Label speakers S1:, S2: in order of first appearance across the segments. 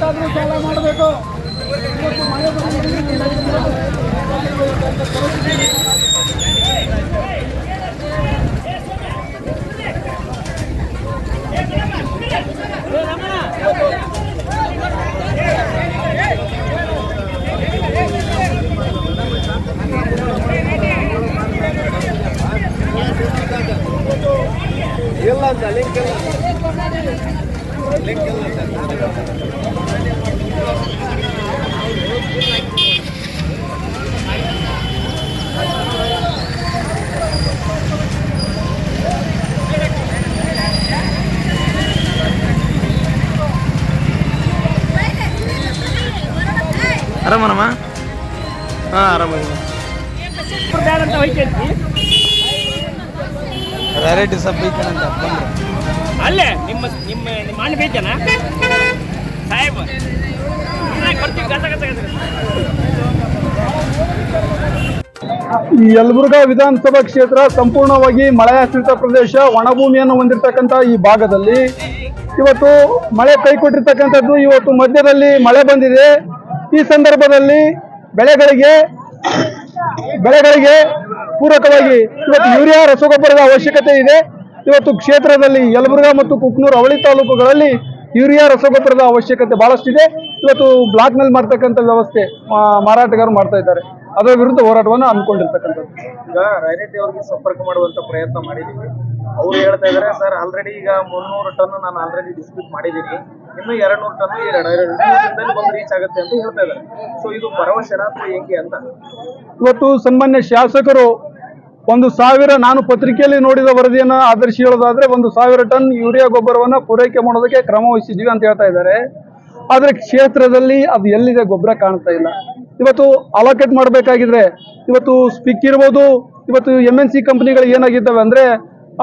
S1: ಬೇಕಾದರೂ ಸಾಲ ಮಾಡಬೇಕು.
S2: ಇವತ್ತು ಆರಾಮನಮ್ಮ? ಹಾಂ ಆರಾಮಾಗಿ ವೆರೈಟಿ ಸಬ್ ಐತನಂತ ಬಂದ್ರೆ.
S3: ಅಲ್ಲೇ ನಿಮ್ಮ ನಿಮ್ಮ ನಿಮ್ಮ ಅಣ್ಣ ಬೇಕೇನ? ಸಾಹೇಬ ಇದ್ರಾಗ್ ಬರ್ತೀವಿ ಗಸ ಗಸ ಗಸ ಗಸ.
S4: ಈ ಯಲಬುರ್ಗಾ ವಿಧಾನಸಭಾ ಕ್ಷೇತ್ರ ಸಂಪೂರ್ಣವಾಗಿ ಮಳೆಯಾಶ್ರಿತ ಪ್ರದೇಶ ಒಣಭೂಮಿಯನ್ನು ಹೊಂದಿರತಕ್ಕಂಥ ಈ ಭಾಗದಲ್ಲಿ. ಇವತ್ತು ಮಳೆ ಕೈ ಕೊಟ್ಟಿರ್ತಕ್ಕಂಥದ್ದು ಇವತ್ತು ಮಧ್ಯದಲ್ಲಿ ಮಳೆ ಬಂದಿದೆ. ಈ ಸಂದರ್ಭದಲ್ಲಿ ಬೆಳೆಗಳಿಗೆ ಬೆಳೆಗಳಿಗೆ ಪೂರಕವಾಗಿ ಇವತ್ತು ಯೂರಿಯಾ, ರಸಗೊಬ್ಬರದ ಅವಶ್ಯಕತೆ ಇದೆ. ಇವತ್ತು ಕ್ಷೇತ್ರದಲ್ಲಿ ಯಲಬುರ್ಗಾ ಮತ್ತು ಕುಕ್ನೂರು ಅವಳಿ ತಾಲೂಕುಗಳಲ್ಲಿ ಯೂರಿಯಾ, ರಸಗೊಬ್ಬರದ ಅವಶ್ಯಕತೆ ಬಹಳಷ್ಟಿದೆ. ಇವತ್ತು ಬ್ಲಾಕ್ನಲ್ಲಿ ಮಾಡ್ತಕ್ಕಂಥ ವ್ಯವಸ್ಥೆ ಮಾರಾಟಗಾರರು ಮಾಡ್ತಾ ಇದ್ದಾರೆ. ಅದರ ವಿರುದ್ಧ ಹೋರಾಟವನ್ನು ಹಮ್ಮಿಕೊಂಡಿರ್ತಕ್ಕಂಥದ್ದು.
S2: ಈಗ ರೈರೆಡ್ಡಿ ಅವರಿಗೆ ಸಂಪರ್ಕ ಮಾಡುವಂತ ಪ್ರಯತ್ನ ಮಾಡಿದ್ದೀವಿ ಅವ್ರು ಹೇಳ್ತಾ ಇದ್ದಾರೆ, ಸರ್ ಆಲ್ರೆಡಿ ಈಗ ಮುನ್ನೂರು ಟನ್ ನಾನು ಆಲ್ರೆಡಿ ಡಿಸ್ಪ್ಯೂಟ್ ಮಾಡಿದ್ದೀನಿ ಇನ್ನು ಎರಡ್ ನೂರು ಟನ್ ಬಂದು ರೀಚ್ ಆಗುತ್ತೆ ಅಂತ ಹೇಳ್ತಾ ಇದ್ದಾರೆ. ಸೊ ಇದು ಭರವಸೆನ ಹೆಂಗೆ ಅಂತ.
S4: ಇವತ್ತು ಸನ್ಮಾನ್ಯ ಶಾಸಕರು ಒಂದು ಸಾವಿರ, ನಾನು ಪತ್ರಿಕೆಯಲ್ಲಿ ನೋಡಿದ ವರದಿಯನ್ನು ಆಧರಿಸಿ ಹೇಳೋದಾದ್ರೆ ಒಂದು ಸಾವಿರ ಟನ್ ಯೂರಿಯಾ ಗೊಬ್ಬರವನ್ನ ಪೂರೈಕೆ ಮಾಡೋದಕ್ಕೆ ಕ್ರಮ ವಹಿಸಿದ್ದೀವಿ ಅಂತ ಹೇಳ್ತಾ ಇದ್ದಾರೆ. ಆದರೆ ಕ್ಷೇತ್ರದಲ್ಲಿ ಅದು ಎಲ್ಲಿದೆ ಗೊಬ್ಬರ ಕಾಣ್ತಾ ಇಲ್ಲ. ಇವತ್ತು ಅಲೋಕೇಟ್ ಮಾಡಬೇಕಾಗಿದ್ರೆ, ಇವತ್ತು ಸ್ಪಿಕ್ ಇರ್ಬೋದು, ಇವತ್ತು ಎಂ ಎನ್ ಸಿ ಕಂಪ್ನಿಗಳು ಏನಾಗಿದ್ದಾವೆ ಅಂದ್ರೆ,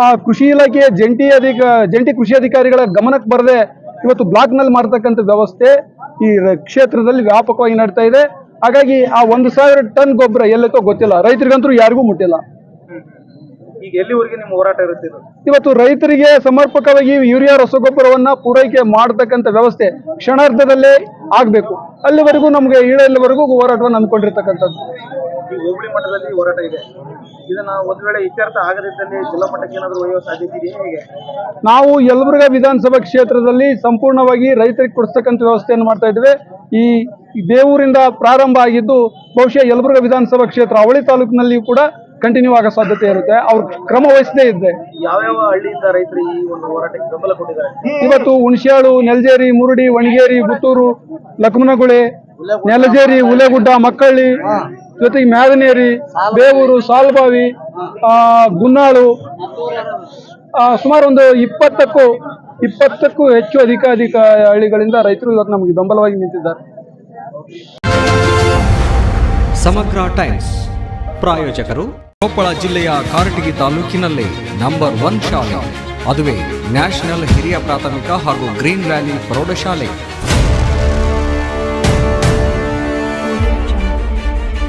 S4: ಆ ಕೃಷಿ ಇಲಾಖೆಯ ಜಂಟಿ ಅಧಿಕ ಜಂಟಿ ಕೃಷಿ ಅಧಿಕಾರಿಗಳ ಗಮನಕ್ಕೆ ಬರದೆ ಇವತ್ತು ಬ್ಲಾಕ್ನಲ್ಲಿ ಮಾಡ್ತಕ್ಕಂಥ ವ್ಯವಸ್ಥೆ ಈ ಕ್ಷೇತ್ರದಲ್ಲಿ ವ್ಯಾಪಕವಾಗಿ ನಡೀತಾ ಇದೆ. ಹಾಗಾಗಿ ಆ ಒಂದು ಸಾವಿರ ಟನ್ ಗೊಬ್ಬರ ಎಲ್ಲೈತೋ ಗೊತ್ತಿಲ್ಲ. ರೈತರಿಗಂತೂ ಯಾರಿಗೂ ಮುಟ್ಟಿಲ್ಲ.
S2: ಈಗ ಎಲ್ಲಿವರೆಗೆ ನಿಮ್ಮ ಹೋರಾಟ ಇರುತ್ತೆ
S4: ಇವತ್ತು ರೈತರಿಗೆ ಸಮರ್ಪಕವಾಗಿ ಯೂರಿಯಾ ರಸಗೊಬ್ಬರವನ್ನ ಪೂರೈಕೆ ಮಾಡತಕ್ಕಂಥ ವ್ಯವಸ್ಥೆ ಕ್ಷಣಾರ್ಧದಲ್ಲೇ ಆಗ್ಬೇಕು. ಅಲ್ಲಿವರೆಗೂ ನಮಗೆ ಈಳಲ್ಲಿವರೆಗೂ ಹೋರಾಟವನ್ನು ನಂಬಿಕೊಂಡಿರ್ತಕ್ಕಂಥದ್ದು
S2: ಈ ಹೋಬಳಿ ಮಟ್ಟದಲ್ಲಿ ಹೋರಾಟ ಇದೆ. ಇದನ್ನ ಒಂದ್ ವೇಳೆ ಇತ್ಯರ್ಥ ಆಗದಿದ್ದಲ್ಲಿ ಜಿಲ್ಲಾ ಮಟ್ಟಕ್ಕೆ ಏನಾದ್ರು ಒಯ್ಯೋ ಸಾಧ್ಯತೆ ಇದೆಯೇ ಹೇಗೆ?
S4: ನಾವು ಯಲಬುರ್ಗಾ ವಿಧಾನಸಭಾ ಕ್ಷೇತ್ರದಲ್ಲಿ ಸಂಪೂರ್ಣವಾಗಿ ರೈತರಿಗೆ ಕೊಡಿಸ್ತಕ್ಕಂಥ ವ್ಯವಸ್ಥೆಯನ್ನು ಮಾಡ್ತಾ ಇದ್ದೇವೆ. ಈ ದೇವೂರಿಂದ ಪ್ರಾರಂಭ ಆಗಿದ್ದು ಬಹುಶಃ ಯಲಬುರ್ಗಾ ವಿಧಾನಸಭಾ ಕ್ಷೇತ್ರ ಅವಳಿ ತಾಲೂಕಿನಲ್ಲಿಯೂ ಕೂಡ ಕಂಟಿನ್ಯೂ ಆಗೋ ಸಾಧ್ಯತೆ ಇರುತ್ತೆ. ಅವ್ರ ಕ್ರಮ ವಹಿಸದೇ ಇದ್ದೆ
S2: ಯಾವ್ಯಾವ ಹಳ್ಳಿಯಿಂದ ರೈತರು ಈ ಒಂದು ಹೋರಾಟಕ್ಕೆ ಬೆಂಬಲ ಕೊಟ್ಟಿದ್ದಾರೆ?
S4: ಇವತ್ತು ಹುಣಸ್ಯಾಳು ನೆಲಜೇರಿ ಮುರುಡಿ ವಣಿಗೇರಿ ಪುತ್ತೂರು ಲಕ್ಮನಗುಳೆ ನೆಲಜೇರಿ ಉಲೆಗುಡ್ಡ ಮಕ್ಕಳ್ಳಿ ಜೊತೆಗೆ ಮ್ಯಾದನೇರಿ, ಬೇವೂರು, ಸಾಲ್ಬಾವಿ ಗುನ್ನಾಳು ಸುಮಾರು ಒಂದು ಇಪ್ಪತ್ತಕ್ಕೂ ಇಪ್ಪತ್ತಕ್ಕೂ ಹೆಚ್ಚು ಅಧಿಕಾಧಿಕ ಅಧಿಕ ಹಳ್ಳಿಗಳಿಂದ ರೈತರು ಇವತ್ತು ನಮಗೆ ಬೆಂಬಲವಾಗಿ ನಿಂತಿದ್ದಾರೆ.
S5: ಸಮಗ್ರ ಟೈಮ್ಸ್. ಪ್ರಾಯೋಜಕರು ಕೊಪ್ಪಳ ಜಿಲ್ಲೆಯ ಕಾರಟಗಿ ತಾಲೂಕಿನಲ್ಲಿ ನಂಬರ್ ಒನ್ ಶಾಲೆ, ಅದುವೇ ನ್ಯಾಷನಲ್ ಹಿರಿಯ ಪ್ರಾಥಮಿಕ ಹಾಗೂ ಗ್ರೀನ್ ವ್ಯಾಲಿ ಪ್ರೌಢಶಾಲೆ.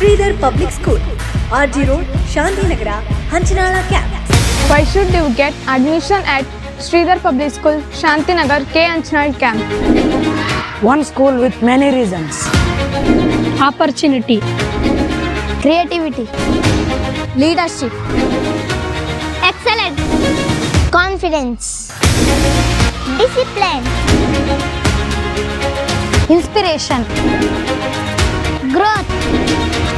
S1: Sridhar public school RG road Shantinagar Hanchanal camp
S6: Why should you get admission at Sridhar Public School, Shantinagar, K. Anchal Camp?
S7: One school with many reasons.
S8: opportunity, creativity, leadership, excellence, confidence, discipline, inspiration, growth,